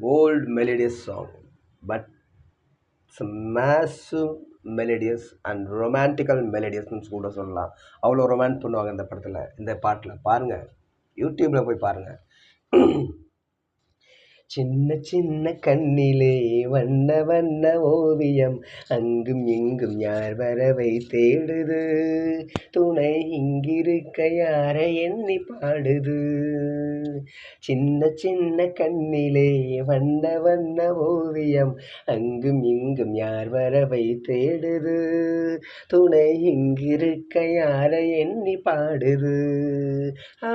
old melodious song but massive melodious and romantical மெலடியஸ்னு கூட சொல்லலாம் அவ்வளோ ரொமான்ஸ் பண்ணுவாங்க இந்த படத்தில் இந்த பாட்டில் பாருங்கள் யூடியூப்பில் போய் பாருங்கள் சின்ன சின்ன கண்ணிலே வண்ண வண்ண ஓவியம் அங்கும் இங்கும் யார் வரவை தேடுது? துணை இங்கிருக்க யாரை எண்ணி பாடுது? சின்ன சின்ன கண்ணிலே வண்ண வண்ண ஓவியம் அங்கும் இங்கும் யார் வரவை தேடுது? துணை இங்கிருக்க யாரை எண்ணி பாடுது? ஆ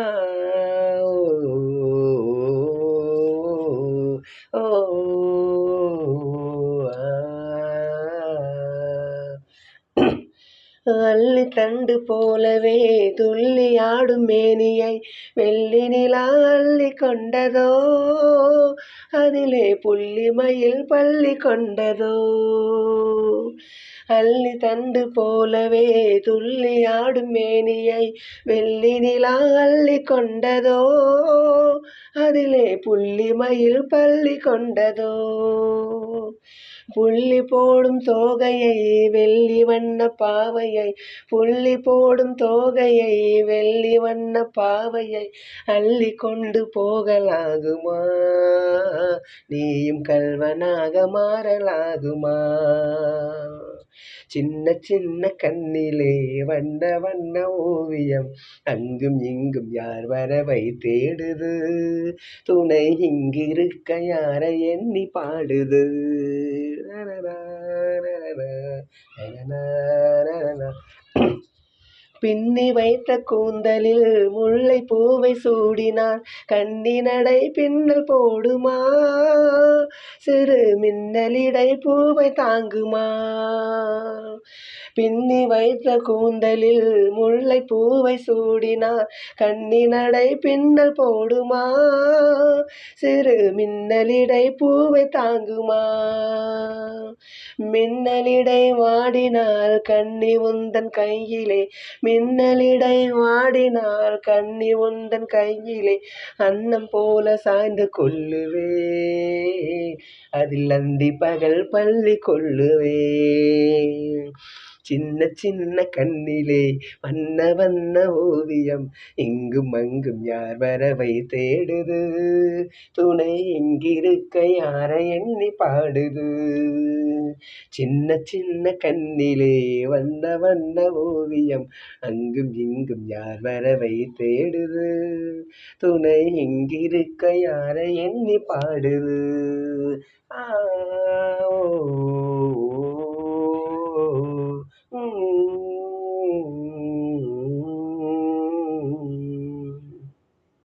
அள்ளி தண்டு போலவே துள்ளி ஆடும் மேனியை வெள்ளி நிலா அள்ளி கொண்டதோ? அதிலே புள்ளி மயில் பள்ளி கொண்டதோ? அள்ளி தண்டு போலவே துள்ளி ஆடும் மேனியை வெள்ளி நிலா அள்ளி கொண்டதோ? அதிலே புள்ளி மயில் பள்ளி கொண்டதோ? புள்ளி போடும் தோகையை வெள்ளி வண்ண பாவை பாவையை புள்ளி போடும் தோகையை வெள்ளி வண்ண பாவையை அள்ளி கொண்டு போகலாகுமா? நீயும் கல்வனாக மாறலாகுமா? சின்ன சின்ன கண்ணிலே வண்ண வண்ண ஓவியம் அங்கும் இங்கும் யார் வரவை தேடுது? துணை இங்கிருக்க யாரை எண்ணி பாடுது? பின்னி வைத்த கூந்தலில் முல்லை பூவை சூடினான் கண்ணி நடை பின்னல் போடுமா? சிறு மின்னலிடை பூவை தாங்குமா? பின்னி வைத்த கூந்தலில் முல்லை பூவை சூடினார். கண்ணினடை பின்னல் போடுமா? சிறு மின்னலிடை பூவை தாங்குமா? மின்னலிடை வாடினால் கண்ணி உந்தன் கையிலே. மின்னலிடை வாடினால் கண்ணி உந்தன் கையிலே. அன்னம் போல சாய்ந்து கொள்ளுவே. அதில் அந்தி பகல் பள்ளி கொள்ளுவே சின்ன சின்ன கண்ணிலே வண்ண வண்ண ஓவியம் இங்கும் அங்கும் யார் வரவை தேடுது? துணை எங்கிருக்க யாரை எண்ணி பாடுது? சின்ன சின்ன கண்ணிலே வண்ண வண்ண ஓவியம் அங்கும் இங்கும் யார் வரவை தேடுது? துணை எங்கிருக்க யாரை எண்ணி பாடுது?